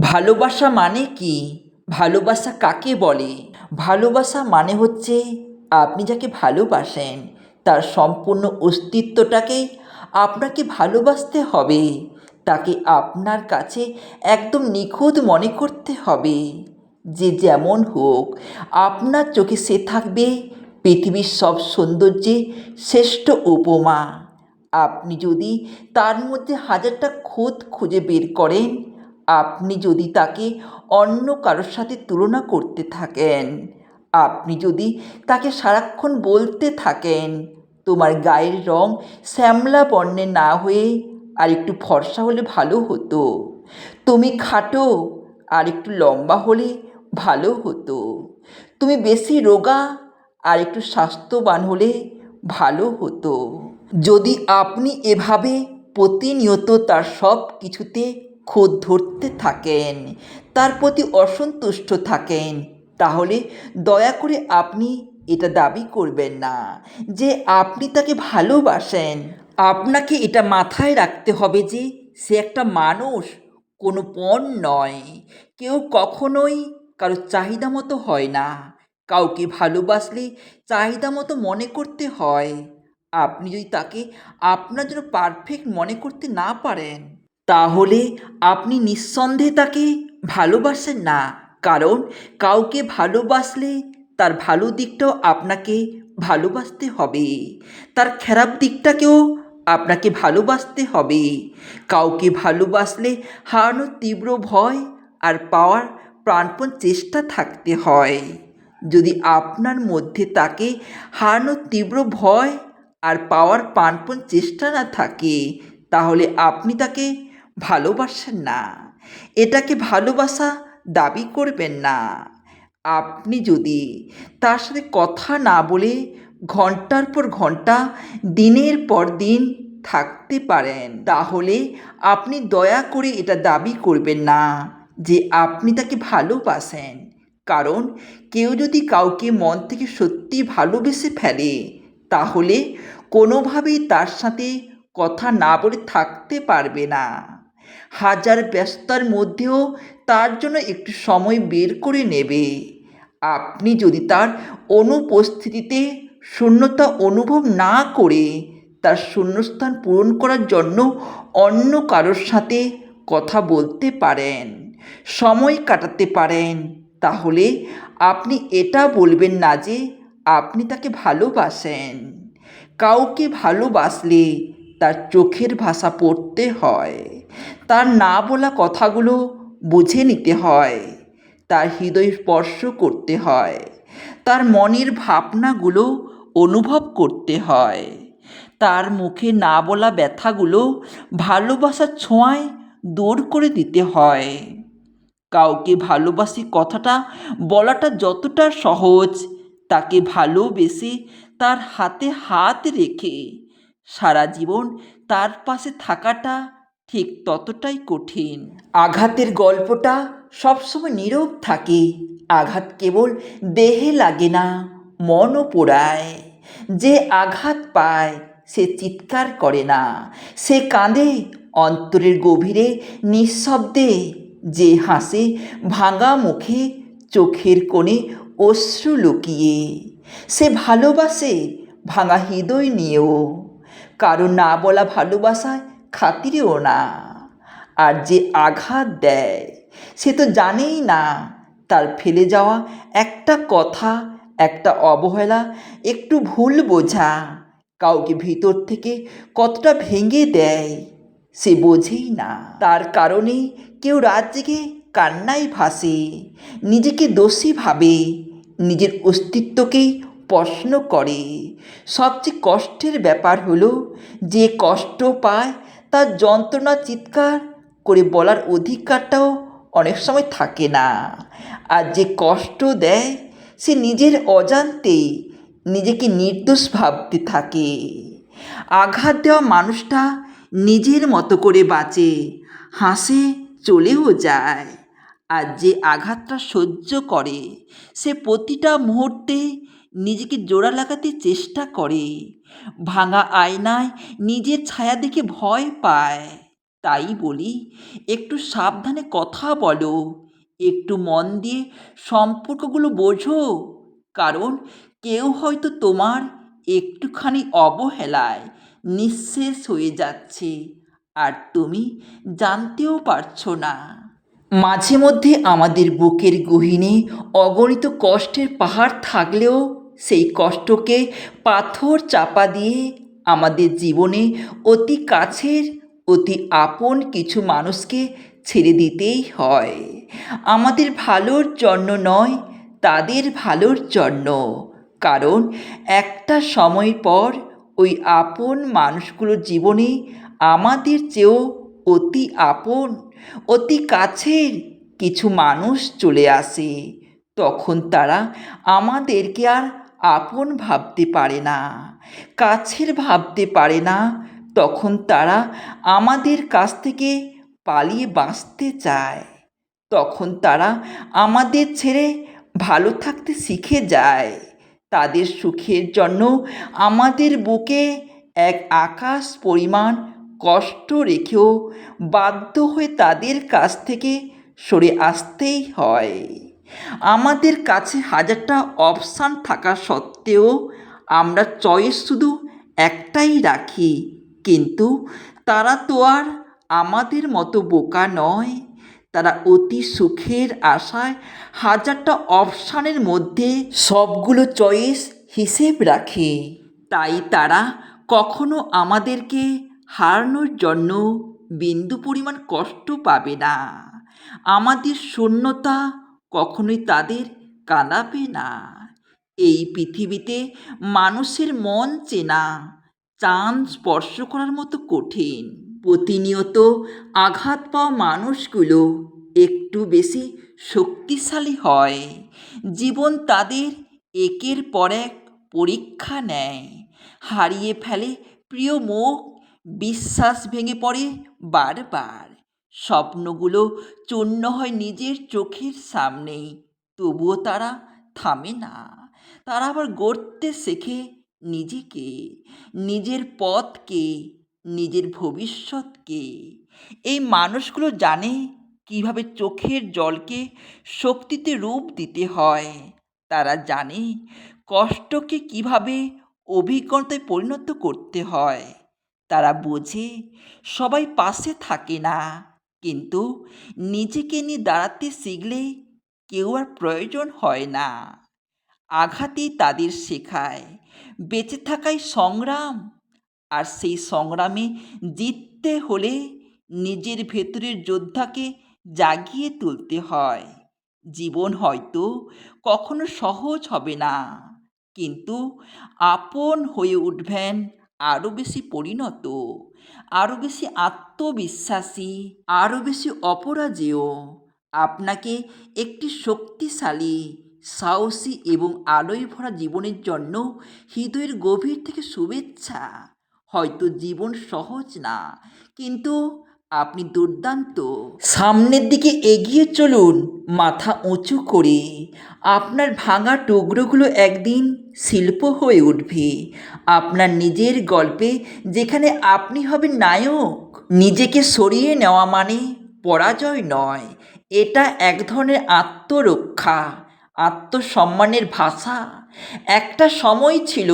ভালোবাসা মানে কি? ভালোবাসা কাকে বলে? ভালোবাসা মানে হচ্ছে আপনি যাকে ভালোবাসেন, তার সম্পূর্ণ অস্তিত্বটাকে আপনাকে ভালোবাসতে হবে। তাকে আপনার কাছে একদম নিখুঁত মনে করতে হবে। যে যেমন হোক, আপনার চোখে সে থাকবে পৃথিবীর সব সৌন্দর্যে শ্রেষ্ঠ উপমা। আপনি যদি তার মধ্যে হাজারটা খুঁত খুঁজে বের করেন আপনি যদি তাকে অন্য কারোর সাথে তুলনা করতে থাকেন, আপনি যদি তাকে সারাক্ষণ বলতে থাকেন, তোমার গায়ের রং শ্যামলা বর্ণের না হয়ে আর একটু ফর্সা হলে ভালো হতো। তুমি খাটো আর একটু লম্বা হলে ভালো হতো। তুমি বেশি রোগা আর একটু স্বাস্থ্যবান হলে ভালো হতো। যদি আপনি এভাবে প্রতিনিয়ত তার সব কিছুতে খোঁজ ধরতে থাকেন, তার প্রতি অসন্তুষ্ট থাকেন। তাহলে দয়া করে আপনি এটা দাবি করবেন না যে আপনি তাকে ভালোবাসেন। আপনাকে এটা মাথায় রাখতে হবে যে সে একটা মানুষ, কোনো পণ নয়। কেউ কখনোই কারও চাহিদা মতো হয় না। কাউকে ভালোবাসলে চাহিদা মতো মনে করতে হয়। আপনি যদি তাকে আপনার জন্য পারফেক্ট মনে করতে না পারেন তাহলে আপনি নিঃসন্দেহে তাকে ভালোবাসেন না। কারণ কাউকে ভালোবাসলে তার ভালো দিকটাও আপনাকে ভালোবাসতে হবে। তার খারাপ দিকটাকেও আপনাকে ভালোবাসতে হবে। কাউকে ভালোবাসলে হারানোর তীব্র ভয় আর পাওয়ার প্রাণপণ চেষ্টা থাকতে হয়। যদি আপনার মধ্যে তাকে হারানোর তীব্র ভয় আর পাওয়ার প্রাণপণ চেষ্টা না থাকে, তাহলে আপনি তাকে ভালোবাসেন না। এটাকে ভালোবাসা দাবি করবেন না। আপনি যদি তার সাথে কথা না বলে ঘণ্টার পর ঘণ্টা, দিনের পর দিন থাকতে পারেন, তাহলে আপনি দয়া করে এটা দাবি করবেন না যে আপনি তাকে ভালোবাসেন। কারণ কেউ যদি কাউকে মন থেকে সত্যি ভালোবেসে ফেলে, তাহলে কোনোভাবেই তার সাথে কথা না বলে থাকতে পারবে না। হাজার ব্যস্ততার মধ্যেও তার জন্য একটু সময় বের করে নেবে। আপনি যদি তার অনুপস্থিতিতে শূন্যতা অনুভব না করে তার শূন্যস্থান পূরণ করার জন্য অন্য কারোর সাথে কথা বলতে পারেন, সময় কাটাতে পারেন, তাহলে আপনি এটা বলবেন না যে আপনি তাকে ভালোবাসেন। কাউকে ভালোবাসলে তার চোখের ভাষা পড়তে হয়। তার না বলা কথাগুলো বুঝে নিতে হয়, তার হৃদয় স্পর্শ করতে হয়, তার মনের ভাবনাগুলো অনুভব করতে হয়, তার মুখে না বলা ব্যথাগুলো ভালোবাসার ছোঁয়ায় দূর করে দিতে হয়। কাউকে ভালোবাসি কথাটা বলাটা যতটা সহজ, তাকে ভালোবেসে তার হাতে হাত রেখে সারা জীবন তার পাশে থাকাটা ঠিক ততটাই কঠিন। আঘাতের গল্পটা সবসময় নীরব থাকে। আঘাত কেবল দেহে লাগে না, মনও পোড়ায়। যে আঘাত পায়, সে চিৎকার করে না। সে কাঁদে, অন্তরের গভীরে নিঃশব্দে। যে হাসে, ভাঙা মুখে, চোখের কোণে অশ্রু লুকিয়ে। সে ভালোবাসে, ভাঙা হৃদয় নিয়েও। কারও না বলা ভালোবাসায় খাতিরেও না। আর যে আঘাত দেয়, সে তো জানেই না তার ফেলে যাওয়া একটা কথা, একটা অবহেলা, একটু ভুল বোঝা কাউকে ভিতর থেকে কতটা ভেঙে দেয়, সে বোঝেই না। তার কারণে কেউ রাত জেগে কান্নায় ভাসে, নিজেকে দোষী ভাবে, নিজের অস্তিত্বকেই প্রশ্ন করে। সবচেয়ে কষ্টের ব্যাপার হলো যে কষ্ট পায় তার যন্ত্রণা চিৎকার করে বলার অধিকারটাও অনেক সময় থাকে না। আর যে কষ্ট দেয়, সে নিজের অজান্তেই নিজেকে নির্দোষ ভাবতে থাকে। আঘাত দেওয়া মানুষটা নিজের মতো করে বাঁচে, হাসে, চলেও যায়। আর যে আঘাতটা সহ্য করে, সে প্রতিটা মুহূর্তে নিজেকে জোড়া লাগাতে চেষ্টা করে। ভাঙা আয়নায় নিজের ছায়া দেখে ভয় পায়। তাই বলি, একটু সাবধানে কথা বলো, একটু মন দিয়ে সম্পর্কগুলো বোঝো, কারণ কেউ হয়তো তোমার একটুখানি অবহেলায় নিঃশেষ হয়ে যাচ্ছে, আর তুমি জানতেও পারছ না। মাঝে মধ্যে আমাদের বুকের গহীনে অগণিত কষ্টের পাহাড় থাকলেও সেই কষ্টকে পাথর চাপা দিয়ে আমাদের জীবনে অতি কাছের, অতি আপন কিছু মানুষকে ছেড়ে দিতেই হয়। আমাদের ভালোর জন্য নয়, তাদের ভালোর জন্য। কারণ একটা সময় পর ওই আপন মানুষগুলোর জীবনে আমাদের চেয়েও অতি আপন, অতি কাছের কিছু মানুষ চলে আসে। তখন তারা আমাদেরকে আর আপন ভাবতে পারে না, কাছের ভাবতে পারে না, তখন তারা আমাদের কাছ থেকে পালিয়ে বাঁচতে চায়। তখন তারা আমাদের ছেড়ে ভালো থাকতে শিখে যায়। তাদের সুখের জন্য আমাদের বুকে এক আকাশ পরিমাণ কষ্ট রেখেও বাধ্য হয়ে তাদের কাছ থেকে সরে আসতেই হয়। আমাদের কাছে হাজারটা অপশান থাকা সত্ত্বেও আমরা চয়েস শুধু একটাই রাখি। কিন্তু তারা তো আর আমাদের মতো বোকা নয়। তারা অতি সুখের আশায় হাজারটা অপশানের মধ্যে সবগুলো চয়েস হিসেব রাখে। তাই তারা কখনো আমাদেরকে হারানোর জন্য বিন্দু পরিমাণ কষ্ট পাবে না। আমাদের শূন্যতা কখনোই তাদের কাঁদাবে না। এই পৃথিবীতে মানুষের মন চেনা চাঁদ স্পর্শ করার মতো কঠিন। প্রতিনিয়ত আঘাত পাওয়া মানুষগুলো একটু বেশি শক্তিশালী হয়। জীবন তাদের একের পর এক পরীক্ষা নেয়। হারিয়ে ফেলে প্রিয় মুখ, বিশ্বাস ভেঙে পড়ে বারবার। স্বপ্নগুলো চূর্ণ হয় নিজের চোখের সামনেই। তবুও তারা থামে না। তারা আবার গড়তে শেখে নিজেকে, নিজের পথকে, নিজের ভবিষ্যৎকে। এই মানুষগুলো জানে কীভাবে চোখের জলকে শক্তিতে রূপ দিতে হয়। তারা জানে কষ্টকে কীভাবে অভিজ্ঞতায় পরিণত করতে হয়। তারা বোঝে সবাই পাশে থাকে না। কিন্তু নিজেকে নিয়ে দাঁড়াতে শিখলে কেউ আর প্রয়োজন হয় না। আঘাতই তাদের শেখায়। বেঁচে থাকাই সংগ্রাম। আর সেই সংগ্রামে জিততে হলে নিজের ভেতরের যোদ্ধাকে জাগিয়ে তুলতে হয়। জীবন হয়তো কখনো সহজ হবে না, কিন্তু আপন হয়ে উঠবেন আরও বেশি পরিণত। আরও বেশি আত্মবিশ্বাসী আরও বেশি অপরাজেয়, আপনাকে একটি শক্তিশালী, সাহসী এবং আলোয় ভরা জীবনের জন্য হৃদয়ের গভীর থেকে শুভেচ্ছা। হয়তো জীবন সহজ না, কিন্তু আপনি দুর্দান্ত। সামনের দিকে এগিয়ে চলুন, মাথা উঁচু করে। আপনার ভাঙা টুকরোগুলো একদিন শিল্প হয়ে উঠবে। আপনার নিজের গল্পে যেখানে আপনি হবেন নায়ক, নিজেকে সরিয়ে নেওয়া মানে পরাজয় নয়। এটা এক ধরনের আত্মরক্ষা, আত্মসম্মানের ভাষা। একটা সময় ছিল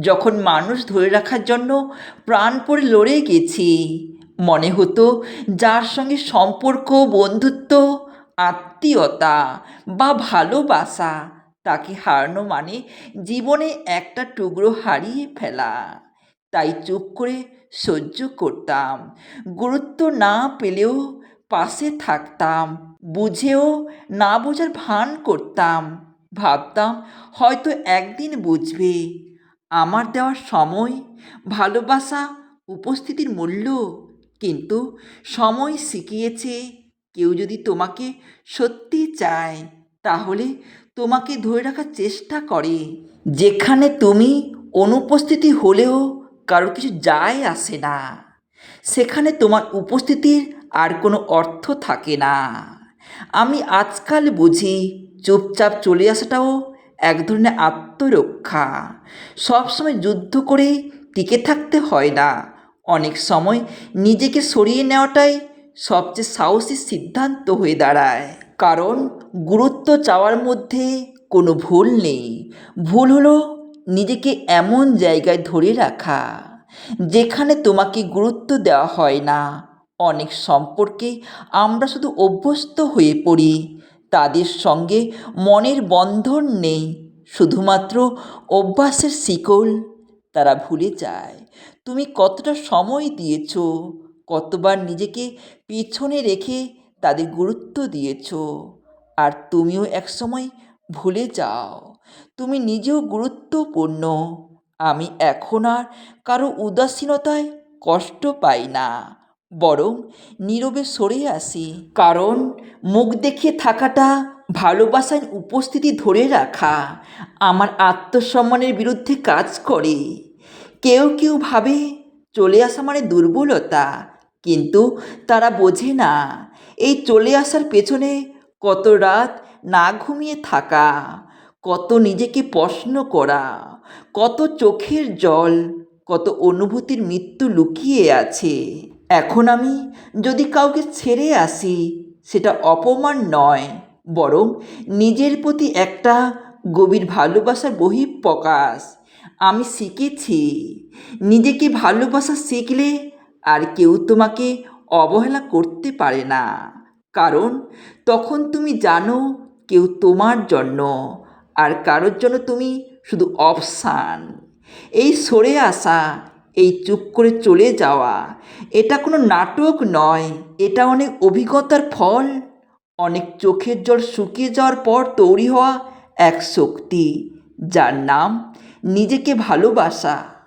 যখন মানুষ ধরে রাখার জন্য প্রাণ পড়ে লড়ে গেছি। মনে হতো যার সঙ্গে সম্পর্ক, বন্ধুত্ব, আত্মীয়তা বা ভালোবাসা, তাকে হারানো মানে জীবনে একটা টুকরো হারিয়ে ফেলা। তাই চুপ করে সহ্য করতাম, গুরুত্ব না পেলেও পাশে থাকতাম, বুঝেও না বোঝার ভান করতাম। ভাবতাম, হয়তো একদিন বুঝবে। আমার দেওয়ার সময়, ভালোবাসা, উপস্থিতির মূল্য কিন্তু সময় শিখিয়েছে। কেউ যদি তোমাকে সত্যি চায়, তাহলে তোমাকে ধরে রাখার চেষ্টা করে। যেখানে তুমি অনুপস্থিতি হলেও কারও কিছু যায় আসে না। সেখানে তোমার উপস্থিতির আর কোনো অর্থ থাকে না। আমি আজকাল বুঝি চুপচাপ চলে আসাটাও এক ধরনের আত্মরক্ষা। সবসময় যুদ্ধ করে টিকে থাকতে হয় না। অনেক সময় নিজেকে সরিয়ে নেওয়াটাই সবচেয়ে সাহসী সিদ্ধান্ত হয়ে দাঁড়ায়। কারণ গুরুত্ব চাওয়ার মধ্যে কোনো ভুল নেই। ভুল হলো নিজেকে এমন জায়গায় ধরে রাখা, যেখানে তোমাকে গুরুত্ব দেওয়া হয় না। অনেক সম্পর্কে আমরা শুধু অভ্যস্ত হয়ে পড়ি, তাদের সঙ্গে মনের বন্ধন নেই। শুধুমাত্র অভ্যাসের শিকল তারা ভুলে যায়। তুমি কতটা সময় দিয়েছ? কতবার নিজেকে পিছনে রেখে তাদের গুরুত্ব দিয়েছ? আর তুমিও একসময় ভুলে যাও। তুমি নিজেও গুরুত্বপূর্ণ। আমি এখন আর কারও উদাসীনতায় কষ্ট পাই না। বরং নীরবে সরে আসি। কারণ মুখ দেখে থাকাটা, ভালোবাসায় উপস্থিতি ধরে রাখা, আমার আত্মসম্মানের বিরুদ্ধে কাজ করে। কেউ কেউ ভাবে চলে আসা মানে দুর্বলতা, কিন্তু তারা বোঝে না। এই চলে আসার পেছনে কত রাত না ঘুমিয়ে থাকা, কত নিজেকে প্রশ্ন করা, কত চোখের জল, কত অনুভূতির মৃত্যু লুকিয়ে আছে। এখন আমি যদি কাউকে ছেড়ে আসি, সেটা অপমান নয়, বরং নিজের প্রতি একটা গভীর ভালোবাসার বহিঃপ্রকাশ। আমি শিখেছি। নিজেকে ভালোবাসা শিখলে আর কেউ তোমাকে অবহেলা করতে পারে না। কারণ তখন তুমি জানো কেউ তোমার জন্য আর কারোর জন্য তুমি শুধু অপশান এই সরে আসা, এই চুপ করে চলে যাওয়া, এটা কোনো নাটক নয়, এটা অনেক অভিজ্ঞতার ফল। অনেক চোখের জল শুকিয়ে যাওয়ার পর তৈরি হওয়া এক শক্তি, যার নাম নিজেকে ভালোবাসা।